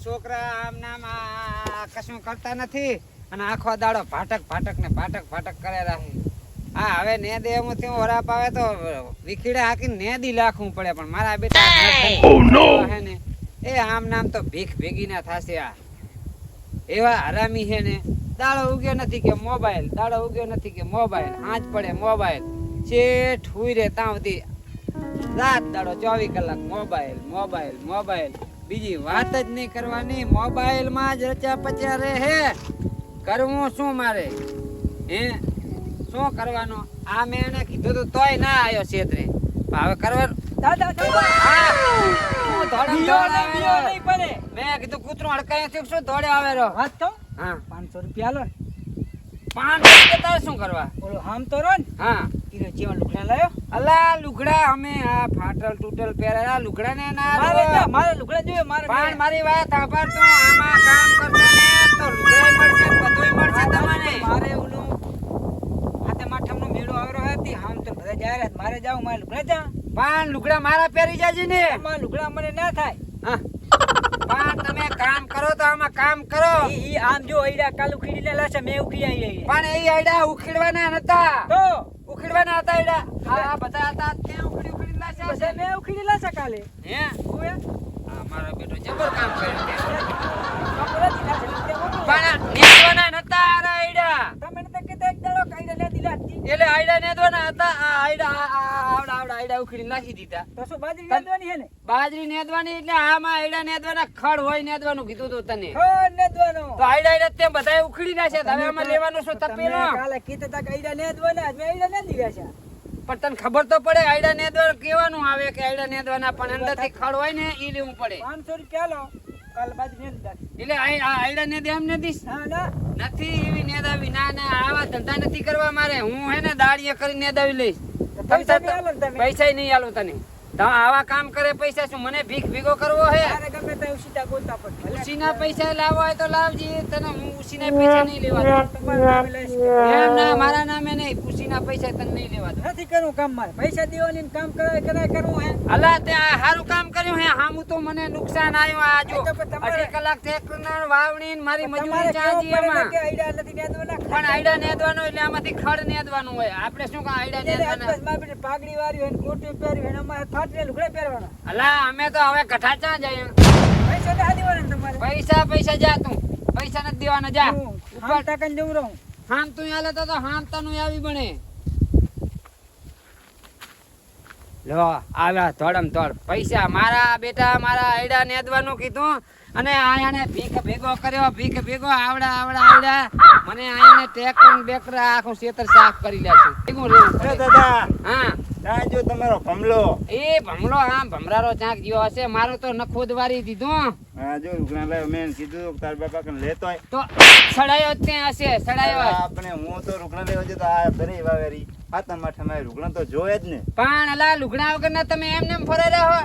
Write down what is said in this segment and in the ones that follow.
છોકરા આમ નામ આ કશું કરતા નથી અને આખો દાડો ભાટક ભાટક ને ભાટક ભાટક કરે રાખે હા હવે ને દે એમ થયું વરાપ આવે તો વિખીડે હાકીને નેદી લાખવું પડે પણ મારા બેટા હે ને એ આમ નામ તો ભીખ ભેગી ના થાશે આ. એવા હરામી છે ને દાડો ઉગ્યો નથી કે મોબાઈલ દાડો ઉગ્યો નથી કે મોબાઈલ આંચ પડે મોબાઈલ. શેઠ હુઈ રે ત્યાં સુધી રાત દાડો ચોવીસ કલાક મોબાઈલ મોબાઈલ મોબાઈલ. બીજી વાત જ નહીં કરવાની. મોબાઈલમાં જ રચ્યા પચ્યા રહે. હે કરવું શું મારે? હે? શું કરવાનું? આ મેં એને કીધું તો તોય ના આવ્યો છેતરે. હવે કરવાનું. દાદા મેં કીધું કૂતરું અડકાય શું દોડે આવે રહ્યો વાત કહું? હા. પાંચસો રૂપિયા લો. પાંચ તારે શું કરવા? ઓલો હામ તો રો ને હા. ઈનો જેવા લુગડા લાયો? અલા લુગડા અમે આ ફાટલ તૂટલ પહેરેલા લુગડા ને ના મારે મારે લુગડા જોઈએ મારે પણ મારી વાત સાંભળ તું આમાં કામ કરશો ને તો લુગડાય મળશે બધુંય મળશે તમને. મારે ઓલું હાથે માઠમનો મેળો આવ્યો હતી તો બધા જાય મારે જાવ મારે લુગડા જા પણ લુગડા મારા પહેરી જાજે ને. મારા લુગડા મને ના થાય. હા. પણ તમે કામ કરો તો આમાં કામ કરો. ઈ ઈ આમ જો આઈડા કાલ ઉખીડી લેલા છે મેં ઉખી આવી પણ એ આઈડા ઉખેડવાના નતા. તો? ઉખેડવાના હતા આઈડા આ બધા હતા. તે ઉખેડી ઉખેડી પછી છે. મે ઉખીડી લાશે કાલે? હે? ઓય આ મારો બેટો જબર કામ કરે તે. તે. પણ નેદવાના નતા આ આયડા તમે નતા કહેતા એક દાડો કાંઈ ને દિલા હતી. એટલે આયડા નેદવાના હતા. આ આયડા નાખી દીધા. તો શું બાજરી નાદવાની હે ને? બાજરી નેદવાની એટલે આમાં આયડા નેદવાના ખડ હોય નેદવાનું કીધું તું તને. ખડ નાદવાનો. તો આયડા આયડા તે બધાય ઉખડી નાખે હવે આમાં લેવાનું શું તપેલો? કાલે કીધું તા કે ઈડા નાદવાના, મેં ઈડા નાદી ગયા. પણ તને ખબર તો પડે આયડા નેદવાનું કેવાનું આવે કે આયડા નેદવાના પણ અંદરથી ખડ હોય ને ઈ લેવું પડે. 500 રૂપિયા લો, કાલ બાજરી નાદી એટલે આ આ આયડા નેદ એમ નથી ના, ના. નથી એવી નેદાવી ના ના આવા ધંધા નથી કરવા મારે. હું હે ને દાડીએ કરી નેદાવી લઈશ. પૈસા નહીં આલો તને. તો આવા કામ કરે પૈસા શું? મને ભીખ ભીગો કરવો હે? તારે ગમે તે ઉસીતા ગોતવા પડે. ઉસીના પૈસા લાવવા હોય તો લાવજી. તને હું ઉસીના પૈસા નહીં લેવા દઉં. તમારે નામે લઈશ. એમ ના મારા નામે નહીં. ઉસીના પૈસા તને નહીં લેવા દઉં. નથી કરવું કામ મારે પૈસા દેવાની કામ કરાય કરાય કરવું હે. અલા તે સારું હારું કામ કર્યું હે? હામું તો મને નુકસાન આવ્યું આ જો. તો તમારે- અઢી કલાક ટ્રેક્ટરના વાવણી મારી મજૂરી ચાંજી એમાં. પણ આઈડા નેદવાનો એટલે આમાંથી ખડ નેદવાનું હોય. આપણે શું કામ આઈડા નેદવાના? પાઘડી વાળી હોય કોટી પહેરી હોય ને થાટને લુગડા પહેરવાના. અલા અમે તો હવે કઠા ચા જઈએ. પૈસા આ દેવાના તમારે. પૈસા પૈસા જા તું. પૈસા નથી દેવાના જા. ઉપર ટાંકાને જવું રહું. હામ તું તો તો હામ તનું આવી બને. લો આવ્યા થોડમ થોડ પૈસા મારા બેટા મારા આયડા નેદવાનું કીધું. અને આયાને ભીખ ભેગો કર્યો ભીખ ભેગો આવડા આવડા આવડા. મને આયાને ટ્રેક્ટર બેકર આખું ક્ષેત્ર સાફ કરી લેશું રહેવું અરે દાદા હા. ત્યાં તમારો ભમલો. એ ભમલો આમ ભમરારો ચાંક જેવો હશે. મારું તો નખોદ વારી દીધું. હા જો રૂગણા મેં કીધું તાર બાપા કને લેતો હોય. તો સડાયો ત્યાં હશે સડાયો આપણે હું તો રૂગણા લેવા તો આ ભરી વાવેરી. આ તમારે મારે લુગડા તો જોયે જ ને. પણ અલા લુગડા વગરના તમે એમને એમ ફરે રહો.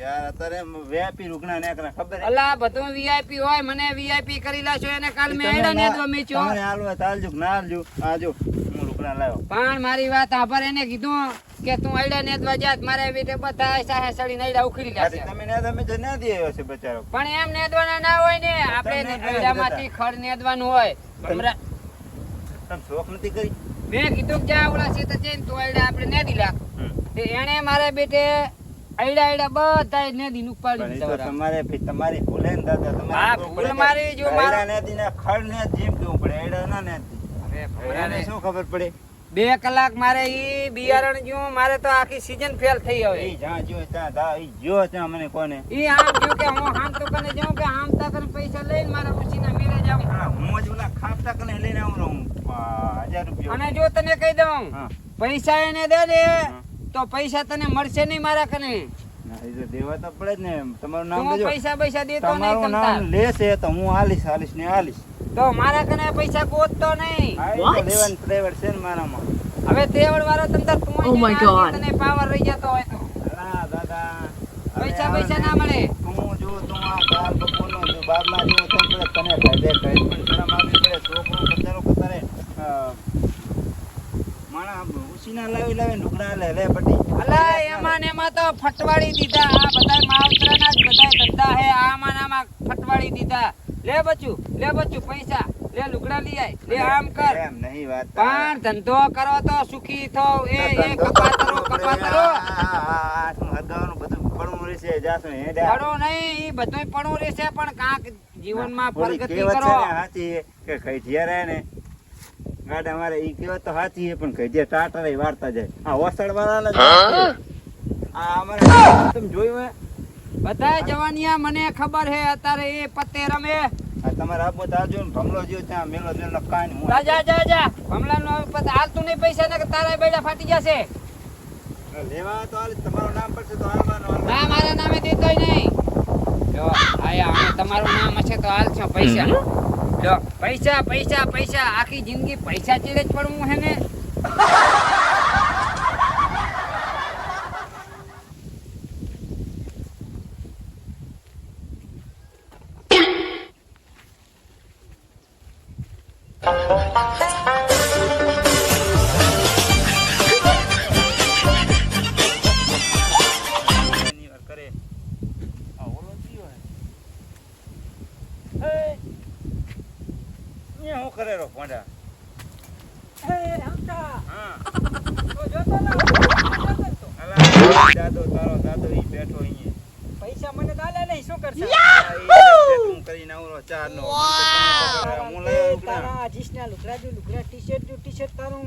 યાર અત્યારે વીઆઈપી લુગડા ને કરે ખબર અલા બધું વીઆઈપી હોય મને વીઆઈપી કરી લાશો એને કાલ મેં એડા ને નેદવા મે છો. તમે હોય તો હાલજો ના હાલજો. આ જો હું લુગડા લાવ્યો. પણ મારી વાત આભાર એને કીધું કે તું આયડા નેદવા જાત મારે એવી રીતે બધા સાહે સડી નઈડા ઉખડી લાશે તમે ને તમે તો ના દે છે બચારો. પણ એમ નેદવાના ના હોય ને આપણે ને આયડામાંથી ખડ નેદવાનું હોય. ભમરા તમે શોખ નથી કરી? મેં કીધું કે જા ઓલા સીતા જઈને તો આયડા આપણે ને દીલા એણે મારે બેટે આયડા આયડા બધા ને દીન ઉપાડી દીધા તમારે ભઈ તમારી ભૂલે ને દાદા તમારે ભૂલ મારી જો મારા- ને દીને ખડ ને જીમ દેવું પડે આયડા ના ને અરે એને ભમરાને શું ખબર પડે? બે કલાક મારે ઈ બિયારણ જ્યું મારે તો આખી સીઝન ફેલ થઈ હવે. ઈ જ્યાં જ્યો ત્યાં દા ઈ જ્યો ત્યાં મને કોને? ઈ આમ જ્યું કે હું તો કને જાઉં કે હામ તા કને પૈસા લઈને મારા જ ઓલા ખાપતા કને લઈને આવું હજાર રૂપિયા. અને જો તને કહી દઉં પૈસા એને દે દે તો પૈસા તને મળશે નહીં મારા કને. દેવા તો પડે જ ને તમારું નામ દેજો પૈસા પૈસા દેતો નહીં તમારું નામ લેશે તો હું આલીશ આલીશ ને આલીશ. તો મારા કને પૈસા ગોતતો નહીં. લેવાનું પ્રાઇવેટ છે ને મારામાં. હવે તેવડ વાળો તમતાર તું ઓ માય ગોડ તને પાવર રહી જતો હોય તો. દાદા. પૈસા પૈસા ના મળે. હું જો તું આ બાર બપોરનો જો બારમા જો તને ફાયદે કઈ પણ શરમ આવવી પડે છોકરો બચારો કતારે માણા ઉસીના લાવી લાવી ઢુકડા લે લે પટી અલા એમાં ને એમાં તો ફટવાડી દીધા આ બધા માવતરાના જ બધા ધંધા હે આમાં ને ફટવાડી દીધા લે બચ્ચું લે બચ્ચું પૈસા લે લુગડા લઈ આય લે આમ કર એમ નહીં વાત પણ ધંધો કરો તો સુખી થો એ એ કપાતરો કપાતરો આઠમું હગાવાનું બધું પડવું રહેશે જાશું હેડ્યા પડો નહીં ઈ બધુંય પડું રહેશે પણ કાંક જીવનમાં પ્રગતિ કહેવત કરો. ને છે કે ખૈઠિયા રહે ને. ગાડા મારે ઈ કહેવત તો હાથી પણ ખૈઠિયા ટાટા રહી વાર્તા જાય. આ ઓસડ વાળાને આ અમારે તમે જોયું હે બધાય જવાનિયા મને ખબર હે અત્યારે એ પત્તે રમે. આ તમારે આપો તો આવજો ને ભમલો જો ત્યાં મેલો ને કાંઈ નહીં. જા જા જા જા. ભમલાનો હવે હાલ હાલતું નહીં પૈસા ને તારા બેડા ફાટી જશે. લેવા તો હાલ તમારું નામ પડશે તો હાલવાનું હાલવાનું. ના મારા નામે દેતોય નહીં. જો આયા તમારું નામ હશે તો હાલ છો પૈસા. જો પૈસા પૈસા પૈસા આખી જિંદગી પૈસા ચીડે જ પડવું હે ને? દાદો તારો દાદો ઈ બેઠો અહીંયા પૈસા મને દાલે નહીં શું કરશે આ કરીને આવરો ચાર નો હું લઈ આવ્યો કે ના? લુગડા જો લુગડા જો ટી-શર્ટ તારું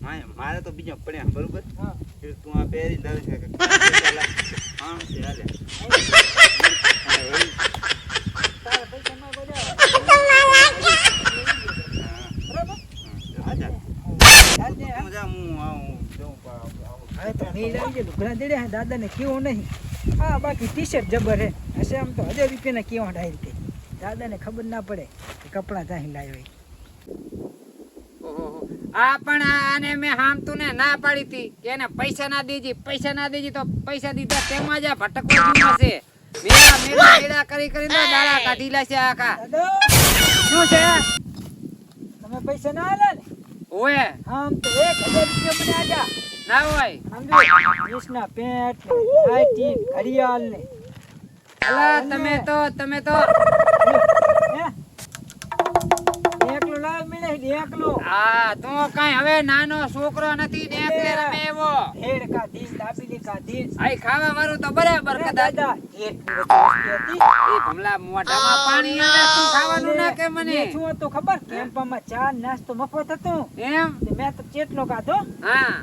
મારે- મારે તો બીજા પડ્યા બરોબર હા. તું આ પહેરી દાવે છે હા છે હાલે અને ઓલી, તારા પૈસા ના બજાવે. હા, બરાબર? હા, જા. દાદને તું જા, હું આવું, જઉં પા- આવું. હવે જાય લુગડા દેડ્યા હે દાદાને કેવું નહીં. હા બાકી ટી શર્ટ જબર હે. હશે આમ તો હજાર રૂપિયાના કેવા ડાયરી કે? દાદાને ખબર ના પડે કે કપડાં ત્યાંથી લાવ્યો આ પણ આને મેં હામતું ને ના પાડી હતી કે એને પૈસા ના દેજી પૈસા ના દેજી તો પૈસા દીધા તેમાં જ આ ભટકવા છે. મેળા મેળા મેળા કરી કરીને દાડા કાઢી લાશે આખા. શું છે? તમે પૈસા ના આલે ને? ઓએ આમ તો એક હજાર રૂપિયા મને આજા ના હોય સમજો જીસના પેન્ટ ઘડિયાળ ને. અલા તમે તો તમે તો. એકલો લાવ મળે એકલો. આ તું કઈ હવે નાનો છોકરો નથી ને એકલે રમે એવો. હેડ કા દીન દાબીલી કા દીન આઈ ખાવા વાળું તો બરાબર દાદા એટલી હતી. એ ભમલા મોઢામાં પાણી તું ખાવાનું ના કે મને. શું હતું ખબર? કેમ્પમાં ચા નાસ્તો મફત હતું. એમ? મેં તો ચેટલો ખાધો. હા.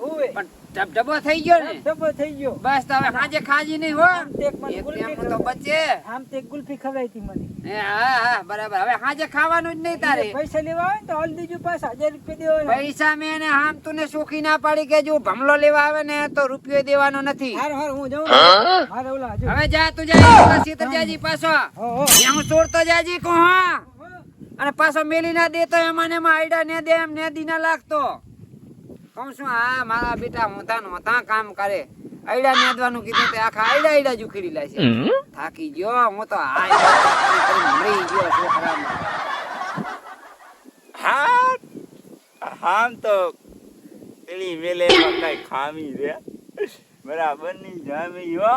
પણ ડબ ડબો થઈ ગયો ને? ડબ્બો થઈ ગયો. બસ તો હવે સાંજે ખાજી નહીં હો. આમ એક મને એક ગુલ્ફી ટેમ તો બચે. આમ તે એક ગુલ્ફી ખવડાવી હતી મને. એ હા હા બરાબર. હવે સાંજે ખાવાનું જ નહીં તારે. પૈસા લેવા આવે ને તો હાલ દીજો પાસ હજાર રૂપિયા દેવાના પૈસા મેં ને આમ તું ને સુખી ના પાડી કે જો ભમલો લેવા આવે ને તો રૂપિયો દેવાનો નથી. હાર હાર હું જાઉં. ને. ઓલા હજુ. હવે જા તું જા સીતર જાજી પાછો. હો ચોરતો જાજી કહો હા. અને પાછો મેલી ના દેતો એમાં ને એમાં આઈડા ને દે એમ ને દી ના લાગતો. કહું છું આ મારા બેટા હોતા હોતા કામ કરે. આઈડા નેદવાનું કીધું તે આખા આઈડા આઈડા જુખડી ઉખેડી લે છે. થાકી ગયો હું તો આ મરી ગયો છોકરામાં હા આમ તો પેલી મેલે કઈ ખામી રે બરાબરની જામી હો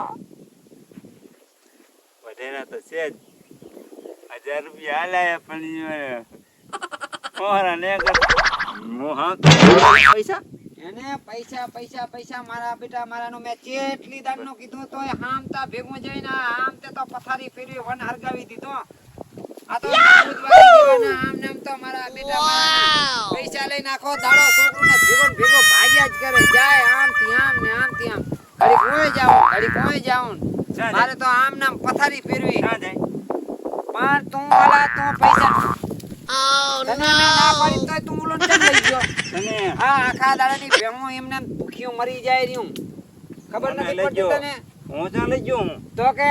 વધેરા તો છે જ. હજાર રૂપિયા હાલાયા પણ ઈ મોહરા ને હું પૈસા? એને પૈસા પૈસા પૈસા મારા બેટા મારાનું મેં ચેટલી દાડનું કીધું તોય હામતા ભેગું જઈને આમ તે તો પથારી ફેરવી વન હરગાવી દીધો. આ તો આમ ને તો મારા બેટા પૈસા લઈ નાખો દાડો છોકરોને જીવન ભેગો ભાગ્યા જ કરે. જાય આમ થી આમ ને આમ થી આમ. ઘડી કોઈ જાઉં ઘડી કોઈ જાઉં? મારે તો આમ નામ પથારી ફેરવી. પણ તું વાલા તું પૈસા તને ના પાડી તોય તું ઓલો ચમ લઈ ગયો? તને? હા આખા દાડાની ભેમો એમને ભૂખ્યું મરી જાય રહ્યું. ખબર નથી પડતી તને? હું ત્યાં લઈ ગયો હું. તો કે?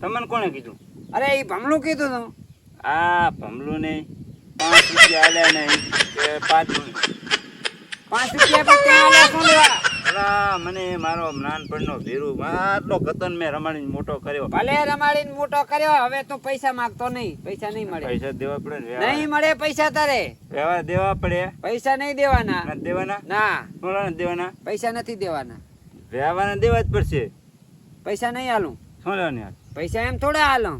તમને કોણે કીધું? અરે એ ભમલું કીધું તું. આ ભમલું નહીં. પાંચ રૂપિયા આલ્યા ને પાંચ પાંચ રૂપિયા પણ ત્યાં આલ્યા શું લેવા? મારા મને મારો નાનપણનો ભીરુ આટલો ગતન મેં રમાડીને મોટો કર્યો. ભલે રમાડીને મોટો કર્યો હવે તું પૈસા માંગતો નહીં. પૈસા નહીં મળે. પૈસા દેવા પડે ને નહીં મળે પૈસા તારે. વ્યવહાર દેવા પડે. પૈસા નહીં દેવાના. નથી દેવાના? ના. ને દેવાના? પૈસા નથી દેવાના. વ્યવહાર દેવા જ પડશે. પૈસા નહીં હાલું શું લેવાની યાર પૈસા એમ થોડા હાલો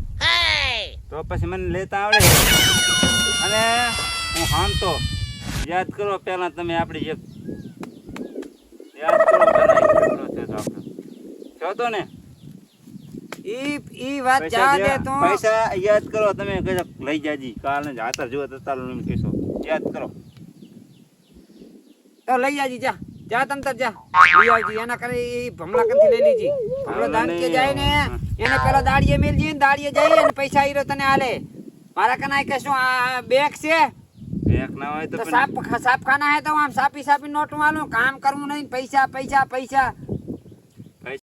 તો પછી મને લેતા આવડે. અને હું હામતો યાદ કરો પહેલા તમે આપણી એક યાદ કરો પહેલા એક ઝઘડો થયો તો આપણો. થયો તો ને ઈ ઈ વાત જા દે. તો પૈસા યાદ કરો તમે કઈ લઈ જાજી. કાલ ને હાથર જો તતાલનું કહેશો. યાદ કરો. તો લઈ જાજી જા. જા તમ તર જા. લઈ આવજી. એના કરે ઈ ભમલા કંથી લઈ લીજી. ભમલો દાન કે જાય ને એને પેલો દાડીએ મેલજી ને દાડીએ જાય ને પૈસા ઈરો તને આલે. મારા કનાય કે શું આ બેંક છે. એક ના હોય તો સાપ સાપખાના હે તો આમ સાપી સાપી નોટું વાળું કામ કરવું નહીં પૈસા પૈસા પૈસા.